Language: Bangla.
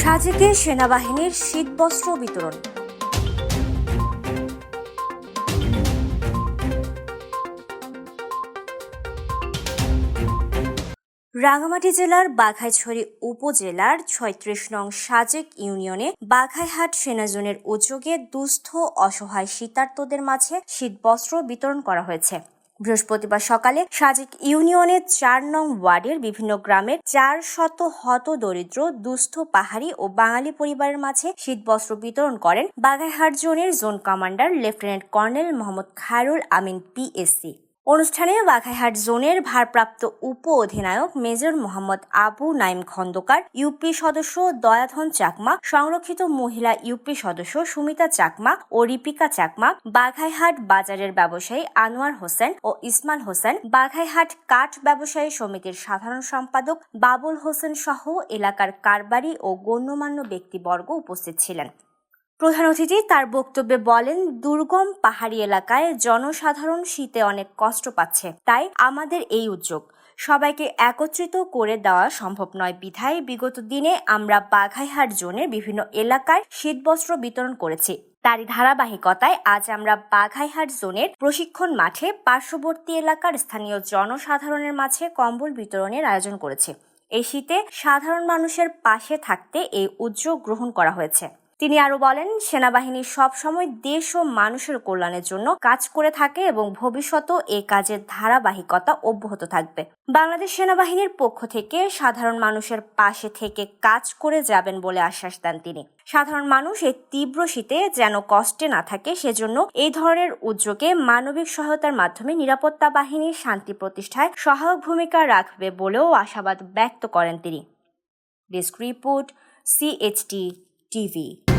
সাজেকে সেনাবাহিনীর শীতবস্ত্র বিতরণ। রাঙামাটি জেলার বাঘাইছড়ি উপজেলার ছয়ত্রিশ নং সাজেক ইউনিয়নে বাঘাইহাট সেনাজোনের উদ্যোগে দুস্থ, অসহায় শীতার্তদের মাঝে শীতবস্ত্র বিতরণ করা হয়েছে। বৃহস্পতিবার সকালে সাজেক ইউনিয়নের চার নং ওয়ার্ডের বিভিন্ন গ্রামের চার শত হত দরিদ্র, দুস্থ, পাহাড়ি ও বাঙালি পরিবারের মাঝে শীতবস্ত্র বিতরণ করেন বাঘাইহাট জোনের zone commander lieutenant colonel Mohammad Khairul Amin PSC. অনুষ্ঠানে বাঘাইহাট জোনের ভারপ্রাপ্ত উপ অধিনায়ক মেজর মোহাম্মদ আবু নাইম খন্দকার, ইউপি সদস্য দয়াধন চাকমা, সংরক্ষিত মহিলা ইউপি সদস্য সুমিতা চাকমা ও রিপিকা চাকমা, বাঘাইহাট বাজারের ব্যবসায়ী আনোয়ার হোসেন ও ইসমাল হোসেন, বাঘাইহাট কাঠ ব্যবসায়ী সমিতির সাধারণ সম্পাদক বাবুল হোসেন সহ এলাকার কারবারি ও গণ্যমান্য ব্যক্তিবর্গ উপস্থিত ছিলেন। প্রধান অতিথি তার বক্তব্যে বলেন, দুর্গম পাহাড়ি এলাকায় জনসাধারণ শীতে অনেক কষ্ট পাচ্ছে, তাই আমাদের এই উদ্যোগ। সবাইকে একত্রিত করে দেওয়া সম্ভব নয়। বিধায় বিগত দিনে আমরা বাঘাইহাট জোনের বিভিন্ন এলাকায় শীতবস্ত্র বিতরণ করেছি। তারই ধারাবাহিকতায় আজ আমরা বাঘাইহাট জোনের প্রশিক্ষণ মাঠে পার্শ্ববর্তী এলাকার স্থানীয় জনসাধারণের মাঝে কম্বল বিতরণের আয়োজন করেছি। এই শীতে সাধারণ মানুষের পাশে থাকতে এই উদ্যোগ গ্রহণ করা হয়েছে। তিনি আরও বলেন, সেনাবাহিনী সবসময় দেশ ও মানুষের কল্যাণের জন্য কাজ করে থাকে এবং ভবিষ্যতেও এ কাজের ধারাবাহিকতা অব্যাহত থাকবে। বাংলাদেশ সেনাবাহিনীর পক্ষ থেকে সাধারণ মানুষের পাশে থেকে কাজ করে যাবেন বলে আশ্বাস দেন তিনি। সাধারণ মানুষ এই তীব্র শীতে যেন কষ্টে না থাকে, সেজন্য এই ধরনের উদ্যোগে মানবিক সহায়তার মাধ্যমে নিরাপত্তা বাহিনীর শান্তি প্রতিষ্ঠায় সহায়ক ভূমিকা রাখবে বলেও আশাবাদ ব্যক্ত করেন তিনি। Desk report CHT TV.